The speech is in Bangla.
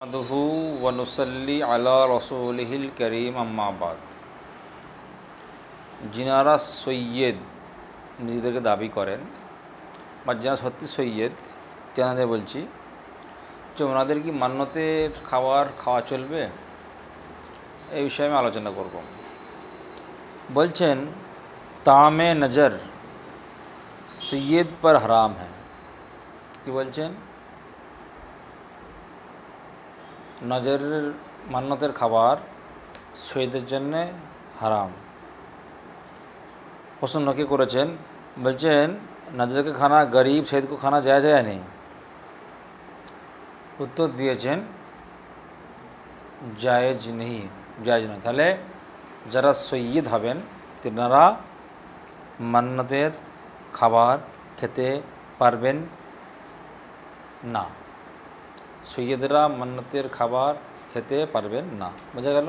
নাহমাদুহু ওয়া নুসাল্লি আলা রসুলিহিল করিম আম্মাবাদ যিনারা সৈয়দ নিজেদেরকে দাবি করেন বা যারা সত্যি সৈয়দ, তেনাদের বলছি, যে ওনাদের কি মান্যতের খাবার খাওয়া চলবে? এই বিষয়ে আমি আলোচনা করব। বলছেন, তামে নজর সৈয়দ পর হারাম হ্যাঁ। কি বলছেন? নজরের মান্নতের খাবার শহীদের জন্যে হারাম। প্রশ্ন কে করেছেন, বলছেন, নজরকে খানা গরিব সৈয়দকে খানা যায় যায় নেই। উত্তর দিয়েছেন, জায়েজ নেই, জায়েজ নয়। তাহলে যারা সৈয়দ হবেন, তেনারা মান্যতের খাবার খেতে পারবেন না। সৈয়দরা মান্নাতের খাবার খেতে পারবেন না। বোঝা গেল?